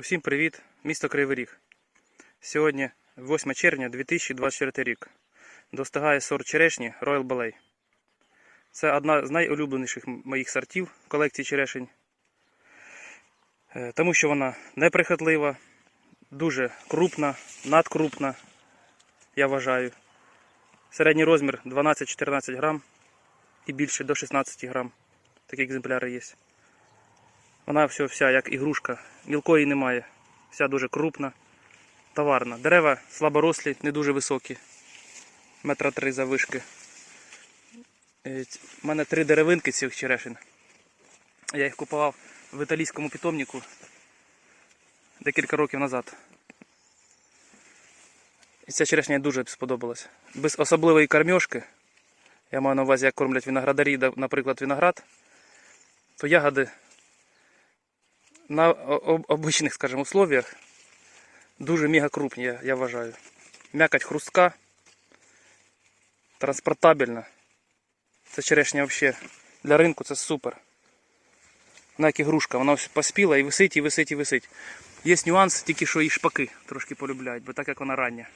Усім привіт, місто Кривий Ріг. Сьогодні 8 червня 2024 рік. Достигає сорт черешні Royal Ballet. Це одна з найулюбленіших моїх сортів колекції черешень. Е, Тому що вона неприхотлива, дуже крупна, надкрупна, я вважаю. Середній розмір 12-14 грам і більше до 16 грам. Такі екземпляри є. Вона все вся як ігрушка, мілкої немає. Вся дуже крупна, товарна. Дерева слаборослі, не дуже високі. Метра три завишки. У мене три деревинки цих черешин. Я їх купував в італійському питомнику декілька років назад. І ця черешня дуже сподобалась. Без особливої кормьошки. Я маю на увазі, як кормлять виноградарі, наприклад, виноград, то ягоди на обичних, скажімо, условиях дуже мега крупні, я, я вважаю. М'якоть хрустка, транспортабельна. Це черешня взагалі для ринку це супер. Вона як ігрушка, вона ось поспіла і висить, і висить, і висить. Є нюанс, тільки що і шпаки трошки полюбляють, бо так як вона рання.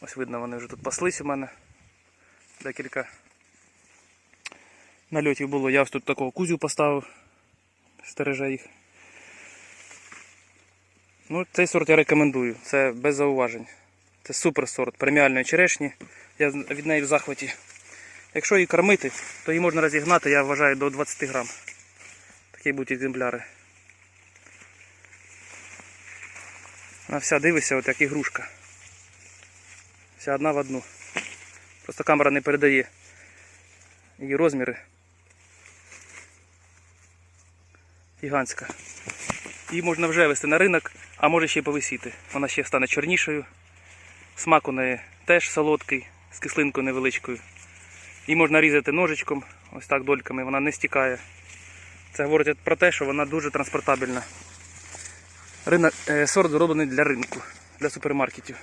Ось видно, вони вже тут паслись у мене. Декілька нальотів було. Я ось тут такого кузю поставив стереже їх. Ну, цей сорт я рекомендую, це без зауважень. Це супер сорт преміальної черешні. Я від неї в захваті. Якщо її кормити, то її можна розігнати, я вважаю, до 20 грам. Такі будуть екземпляри. Вона вся дивися, от як ігрушка. Вся одна в одну. Просто камера не передає її розміри. Гігантська. Її можна вже вести на ринок, а може ще й повисіти. Вона ще стане чорнішою. Смак у неї теж солодкий, з кислинкою невеличкою. Її можна різати ножичком, ось так дольками, вона не стікає. Це говорить про те, що вона дуже транспортабельна. Ринок, е, сорт зроблений для ринку, для супермаркетів.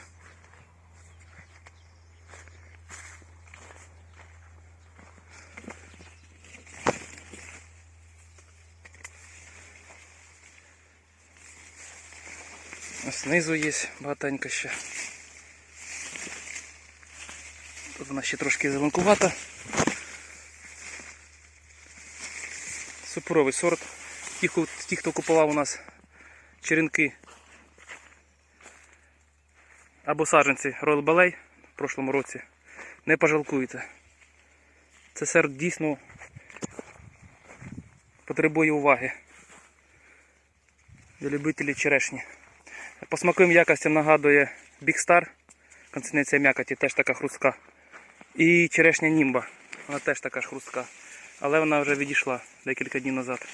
Знизу є багатенько ще. Тут вона ще трошки зеленкувата. Суперовий сорт. Ті, хто- ті, хто купував у нас черенки або саджанці Royal Ballet в прошлому році, не пожалкуйте. Це сорт дійсно потребує уваги для любителів черешні. По смаковим якостям нагадує Big Star, консистенція м'якоті теж така хрустка. І черешня німба, вона теж така ж хрустка. Але вона вже відійшла декілька днів назад.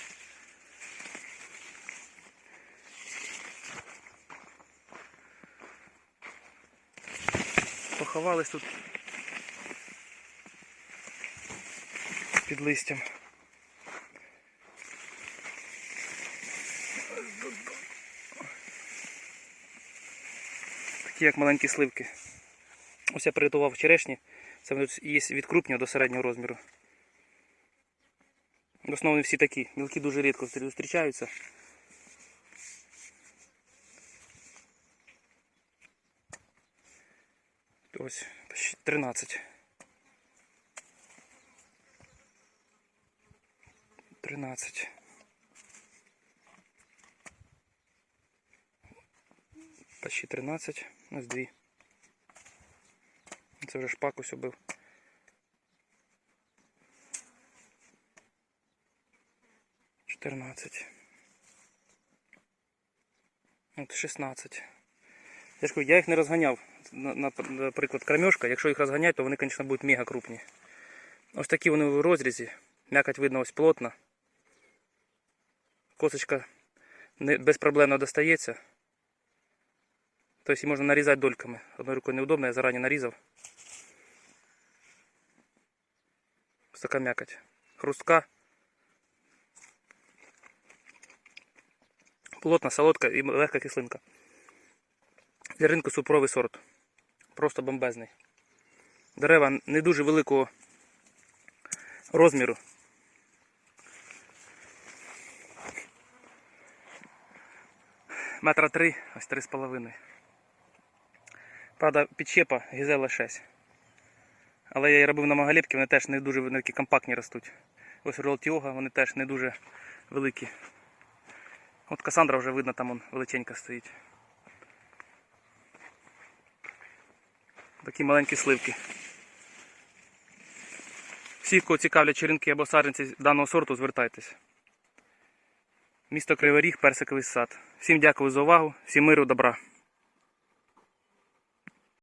Поховались тут під листям. Такі як маленькі сливки. Ось я приготував черешні. Це є від крупного до середнього розміру. В основному всі такі. Мілкі дуже рідко зустрічаються. Ось почти 13. 13. Почти 13. Ось дві. Це вже шпак ось убив. Чотирнадцять. От 16. Я ж кажу, я їх не розганяв. На- на- Наприклад, кормежка. Якщо їх розганяти, то вони, звісно, будуть мега крупні. Ось такі вони в розрізі. М'якоть видно ось плотна. Косточка не, безпроблемно достається. Тобто можна нарізати дольками. Одною рукою неудобно, я зарані нарізав. М'якоть. Хрустка. Плотна, солодка і легка кислинка. Для ринку супровий сорт. Просто бомбезний. Дерева не дуже великого розміру. метра три, ось три з половиною. Правда, підщепа гізела 6. Але я її робив на магаліпки, вони теж не дуже вони такі компактні ростуть. Ось Ролтіога, вони теж не дуже великі. От Касандра вже видно, там он величенька стоїть. Такі маленькі сливки. Всі, кого цікавлять черенки або саджанці даного сорту, звертайтесь. Місто Кривий Ріг, персиковий сад. Всім дякую за увагу, всім миру, добра.